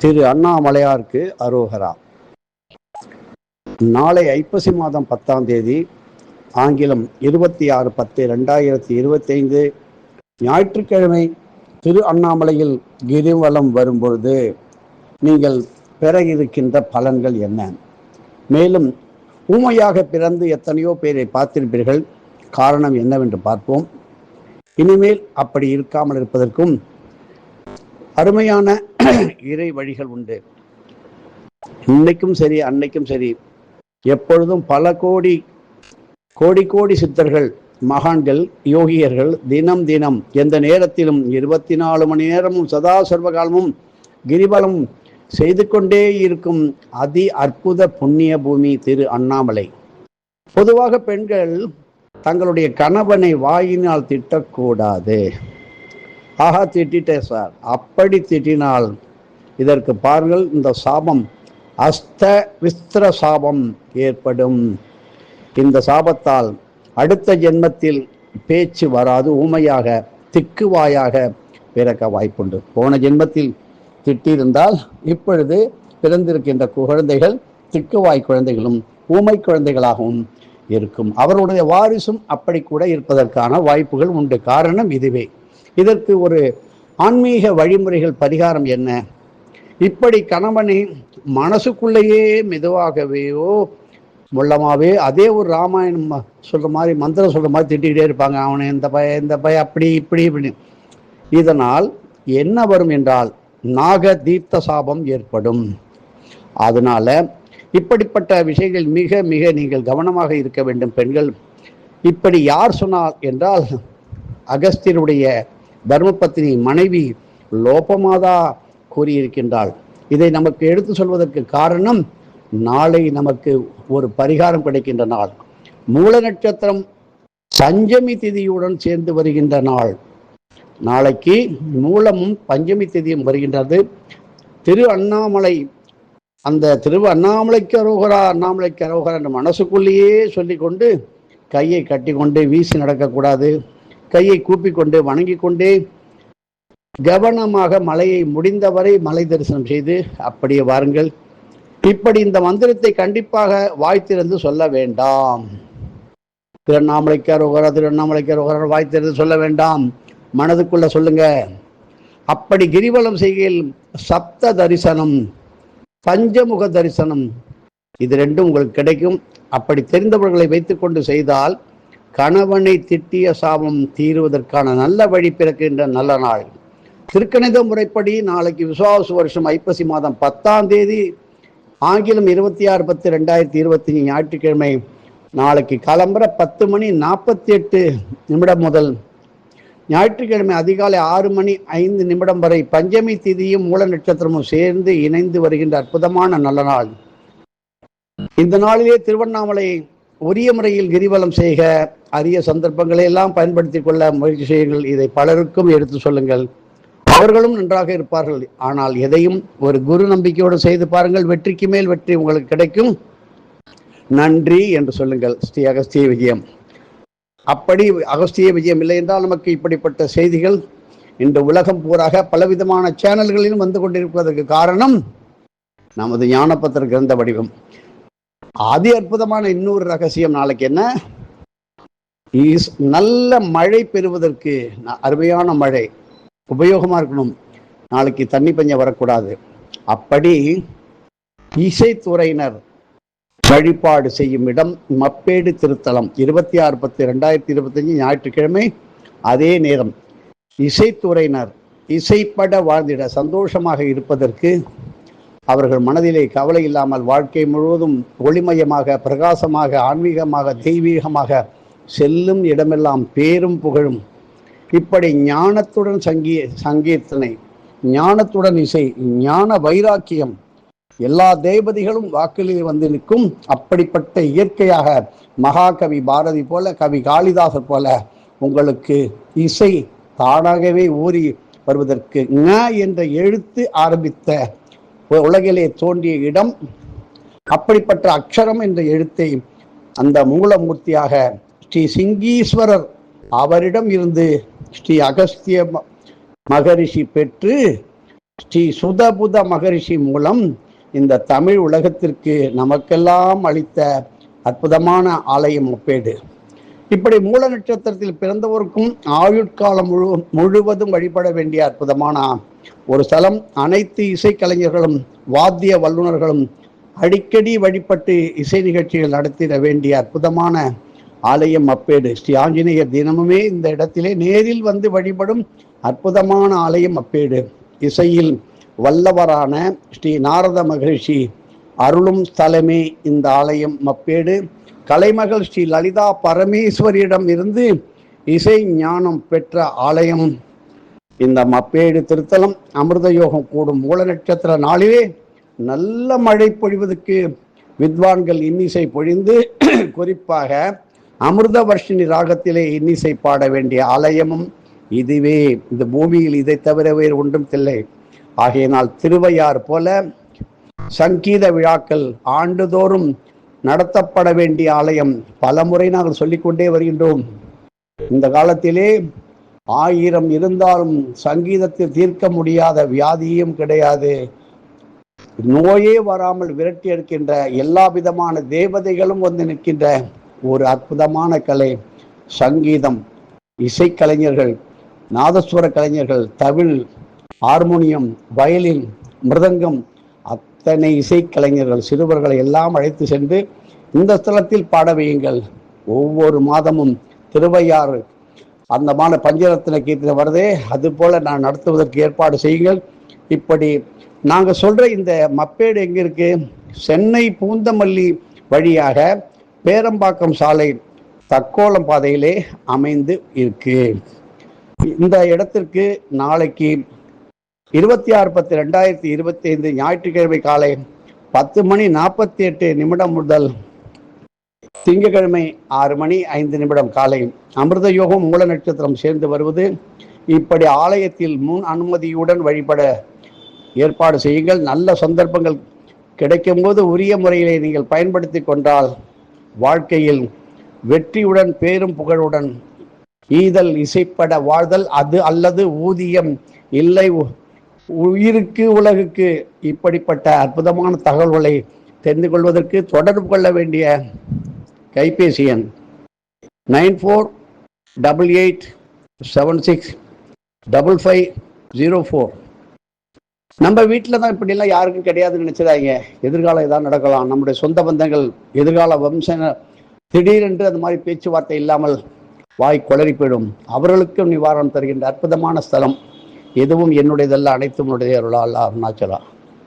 திரு அண்ணாமலையாருக்கு அரோகரா. நாளை ஐப்பசி மாதம் பத்தாம் தேதி ஆங்கிலம் இருபத்தி ஆறு பத்து ரெண்டாயிரத்தி இருபத்தைந்து ஞாயிற்றுக்கிழமை திரு அண்ணாமலையில் கிரிவலம் வரும்பொழுது நீங்கள் பெற இருக்கின்ற பலன்கள் என்ன? மேலும் ஊமையாக பிறந்து எத்தனையோ பேரை பார்த்திருப்பீர்கள். காரணம் என்னவென்று பார்ப்போம். இனிமேல் அப்படி இருக்காமல் இருப்பதற்கும் அருமையான இறை வழிகள் உண்டு. இன்னைக்கும் சரி அன்னைக்கும் சரி எப்பொழுதும் பல கோடி கோடி கோடி சித்தர்கள் மகான்கள் யோகியர்கள் தினம் தினம் எந்த நேரத்திலும் இருபத்தி நாலு மணி நேரமும் சதா சர்வகாலமும் கிரிபலம் செய்து கொண்டே இருக்கும் அதி அற்புத புண்ணிய பூமி திரு அண்ணாமலை. பொதுவாக பெண்கள் தங்களுடைய கணவனை வாயினால் திட்டக்கூடாது. ஆஹா திட்டிட்டேன் சார். அப்படி திட்டினால் இதற்கு பாருங்கள் இந்த சாபம் அஸ்த விஸ்திர சாபம் ஏற்படும். இந்த சாபத்தால் அடுத்த ஜென்மத்தில் பேச்சு வராது ஊமையாக திக்குவாயாக பிறக்க வாய்ப்புண்டு. போன ஜென்மத்தில் திட்டியிருந்தால் இப்பொழுது பிறந்திருக்கின்ற குழந்தைகள் திக்குவாய் குழந்தைகளும் ஊமை குழந்தைகளாகவும் இருக்கும். அவருடைய வாரிசும் அப்படி கூட இருப்பதற்கான வாய்ப்புகள் உண்டு. காரணம் இதுவே. இதற்கு ஒரு ஆன்மீக வழிமுறைகள் பரிகாரம் என்ன? இப்படி கணவனை மனசுக்குள்ளேயே மெதுவாகவேயோ முள்ளமாவே அதே ஒரு ராமாயணம் சொல்கிற சொல்ற மாதிரி மந்திரம் சொல்ற மாதிரி திட்டிக்கிட்டே இருப்பாங்க. அவனை இந்த பய இந்த பய அப்படி இப்படி இப்படி இதனால் என்ன வரும் என்றால் நாக தீர்த்த சாபம் ஏற்படும். அதனால இப்படிப்பட்ட விஷயங்கள் மிக மிக நீங்கள் கவனமாக இருக்க வேண்டும் பெண்கள். இப்படி யார் சொன்னால் என்றால் அகஸ்தியருடைய தர்மபத்தினி மனைவி லோபமாதா கூறியிருக்கின்றாள். இதை நமக்கு எடுத்து சொல்வதற்கு காரணம் நாளை நமக்கு ஒரு பரிகாரம் கிடைக்கின்ற நாள். மூல நட்சத்திரம் பஞ்சமி திதியுடன் சேர்ந்து வருகின்ற நாள். நாளைக்கு மூலமும் பஞ்சமி திதியும் வருகின்றது. திரு அண்ணாமலை அந்த திரு அண்ணாமலைக்கு அரோகரா அண்ணாமலைக்கு அரோகரா என்ற மனசுக்குள்ளேயே சொல்லிக்கொண்டு கையை கட்டிக்கொண்டு வீசி நடக்கக்கூடாது. கையை கூப்பிக்கொண்டு வணங்கிக் கொண்டே கவனமாக மலையை முடிந்தவரை மலை தரிசனம் செய்து அப்படியே வாருங்கள். இப்படி இந்த மந்திரத்தை கண்டிப்பாக வாய்த்திருந்து சொல்ல வேண்டாம். திருவண்ணாமலைக்கார் உகரா திருவண்ணாமலைக்கார் உகரா வாய்த்திருந்து சொல்ல வேண்டாம். மனதுக்குள்ள சொல்லுங்க. அப்படி கிரிவலம் செய்கையில் சப்த தரிசனம் பஞ்சமுக தரிசனம் இது ரெண்டும் உங்களுக்கு கிடைக்கும். அப்படி தெரிந்தவர்களை வைத்துக்கொண்டு செய்தால் கணவனை திட்டிய சாபம் தீருவதற்கான நல்ல வழி பிறக்கின்ற நல்ல நாள். திருக்கணித முறைப்படி நாளைக்கு விசுவாச வருஷம் ஐப்பசி மாதம் பத்தாம் தேதி ஆங்கிலம் இருபத்தி ஆறு பத்து ரெண்டாயிரத்தி இருபத்தி ஞாயிற்றுக்கிழமை நாளைக்கு கிளம்புற பத்து மணி நாற்பத்தி எட்டு நிமிடம் முதல் ஞாயிற்றுக்கிழமை அதிகாலை ஆறு மணி ஐந்து நிமிடம் வரை பஞ்சமி திதியும் மூல நட்சத்திரமும் சேர்ந்து இணைந்து வருகின்ற அற்புதமான நல்ல நாள். இந்த நாளிலே திருவண்ணாமலை உரிய முறையில் கிரிவலம் செய்க. அரிய சந்தர்ப்பங்களை எல்லாம் பயன்படுத்தி கொள்ள முயற்சி செய்யுங்கள். இதை பலருக்கும் எடுத்து சொல்லுங்கள். அவர்களும் நன்றாக இருப்பார்கள். ஆனால் எதையும் ஒரு குரு நம்பிக்கையோடு செய்து பாருங்கள். வெற்றிக்கு மேல் வெற்றி உங்களுக்கு கிடைக்கும். நன்றி என்று சொல்லுங்கள். ஸ்ரீ அகஸ்திய விஜயம். அப்படி அகஸ்திய விஜயம் இல்லை என்றால் நமக்கு இப்படிப்பட்ட செய்திகள் இந்த உலகம் பூராக பலவிதமான சேனல்களிலும் வந்து கொண்டிருப்பதற்கு காரணம் நமது ஞானபத்திர கிரந்த வடிவம். அதி அற்புதமான இன்னொரு ரகசியம் நாளைக்கு என்ன? இஸ் நல்ல மழை பெறுவதற்கு அருமையான மழை உபயோகமா இருக்கணும். நாளைக்கு தண்ணி பஞ்சம் வரக்கூடாது. அப்படி இசைத்துறையினர் வழிபாடு செய்யும் இடம் மப்பேடு திருத்தலம். இருபத்தி ஆறு பத்து ரெண்டாயிரத்தி இருபத்தஞ்சு ஞாயிற்றுக்கிழமை அதே நேரம். இசைத்துறையினர் இசைப்பட வாழ்ந்திட சந்தோஷமாக இருப்பதற்கு அவர்கள் மனதிலே கவலை இல்லாமல் வாழ்க்கை முழுவதும் ஒளிமயமாக பிரகாசமாக ஆன்மீகமாக தெய்வீகமாக செல்லும் இடமெல்லாம் பேரும் புகழும். இப்படி ஞானத்துடன் சங்கீ சங்கீர்த்தனை ஞானத்துடன் இசை ஞான வைராக்கியம் எல்லா தேவதைகளும் வாக்கிலே வந்து நிற்கும். அப்படிப்பட்ட இயற்கையாக மகாகவி பாரதி போல கவி காளிதாசர் போல உங்களுக்கு இசை தானாகவே ஊறி வருவதற்கு ஞ என்ற எழுத்து ஆரம்பித்த உலகிலே தோன்றிய இடம் அப்படிப்பட்ட அக்ஷரம் என்ற எழுத்தை அந்த மூலமூர்த்தியாக ஸ்ரீ சிங்கீஸ்வரர் அவரிடம் இருந்து ஸ்ரீ அகஸ்திய ம- மகரிஷி பெற்று ஸ்ரீ சுதபுத மகரிஷி மூலம் இந்த தமிழ் உலகத்திற்கு நமக்கெல்லாம் அளித்த அற்புதமான ஆலயம் ஒப்பேடு. இப்படி மூல நட்சத்திரத்தில் பிறந்தவருக்கும் ஆயுட்காலம் முழு முழுவதும் வழிபட வேண்டிய அற்புதமான ஒரு ஸ்தலம். அனைத்து இசைக்கலைஞர்களும் வாத்திய வல்லுநர்களும் அடிக்கடி வழிபட்டு இசை நிகழ்ச்சிகள் நடத்திட வேண்டிய அற்புதமான ஆலயம் அப்பேடு. ஸ்ரீ ஆஞ்சநேயர் தினமுமே இந்த இடத்திலே நேரில் வந்து வழிபடும் அற்புதமான ஆலயம் அப்பேடு. இசையில் வல்லவரான ஸ்ரீ நாரத மகரிஷி அருளும் ஸ்தலமே இந்த ஆலயம் மப்பேடு கலைமகள் ஸ்ரீ லலிதா பரமேஸ்வரியிடம் இருந்து இசை ஞானம் பெற்ற ஆலயம். இந்த மப்பேடு திருத்தலம் அமிர்த யோகம் கூடும் மூல நட்சத்திர நாளிலே நல்ல மழை பொழிவதற்கு வித்வான்கள் இன்னிசை பொழிந்து குறிப்பாக அமிர்த வர்ஷினி ராகத்திலே இன்னிசை பாட வேண்டிய ஆலயமும் இதுவே. இந்த பூமியில் இதை தவிர வேறு ஒன்றும் இல்லை ஆகையினால் திருவையார் போல சங்கீத விழாக்கள் ஆண்டுதோறும் நடத்தப்பட வேண்டிய ஆலயம் பல முறை நாங்கள் சொல்லிக்கொண்டே வருகின்றோம். இந்த காலத்திலே ஆயிரம் இருந்தாலும் சங்கீதத்தில் தீர்க்க முடியாத வியாதியும் கிடையாது. நோயே வராமல் விரட்டி எடுக்கின்ற எல்லா விதமான தேவதைகளும் வந்து நிற்கின்ற ஒரு அற்புதமான கலை சங்கீதம் இசைக்கலைஞர்கள் நாதஸ்வர கலைஞர்கள் தவில் ஹார்மோனியம் வயலின் மிருதங்கம் அத்தனை இசைக்கலைஞர்கள் சிறுவர்களை எல்லாம் அழைத்து சென்று இந்த ஸ்தலத்தில் பாட வையுங்கள். ஒவ்வொரு மாதமும் திருவையாறு அந்தமான பஞ்சரத்ன கீர்த்தனை வருதே அதுபோல நான் நடத்துவதற்கு ஏற்பாடு செய்யுங்கள். இப்படி நாங்கள் சொல்கிற இந்த மப்பேடு எங்கே இருக்கு? சென்னை பூந்தமல்லி வழியாக பேரம்பாக்கம் சாலை தக்கோலம் பாதையிலே அமைந்து இருக்கு. இந்த இடத்திற்கு நாளைக்கு இருபத்தி ஆறு பத்து ரெண்டாயிரத்தி இருபத்தி ஐந்து ஞாயிற்றுக்கிழமை காலை பத்து மணி நாற்பத்தி எட்டு நிமிடம் முதல் திங்கக்கிழமை ஆறு மணி ஐந்து நிமிடம் காலை அமிர்த யோகம் மூல நட்சத்திரம் சேர்ந்து வருவது. இப்படி ஆலயத்தில் முன் அனுமதியுடன் வழிபட ஏற்பாடு செய்யுங்கள். நல்ல சந்தர்ப்பங்கள் கிடைக்கும் போது உரிய முறையிலே நீங்கள் பயன்படுத்தி கொண்டால் வாழ்க்கையில் வெற்றியுடன் பேரும் புகழுடன் ஈதல் இசைப்பட வாழ்தல். அது அல்லது ஊதியம் இல்லை. உயிருக்கு உலகுக்கு இப்படிப்பட்ட அற்புதமான தகவல்களை தெரிந்து கொள்வதற்கு தொடர்பு கொள்ள வேண்டிய கைபேசி எண் nine four double eight seven six double five zero four. நம்ம வீட்டில் தான் இப்படிலாம் யாருக்கும் கிடையாதுன்னு நினச்சிடாங்க எதிர்காலம் ஏதாவது நடக்கலாம். நம்முடைய சொந்த பந்தங்கள் எதிர்கால வம்ச திடீரென்று அந்த மாதிரி பேச்சுவார்த்தை இல்லாமல் வாய் குளறி போயிடும். அவர்களுக்கும் நிவாரணம் தருகின்ற அற்புதமான ஸ்தலம். எதுவும் என்னுடையதல்ல அனைத்தும் உன்னுடைய அருளா அல்லா அருணாச்சலா.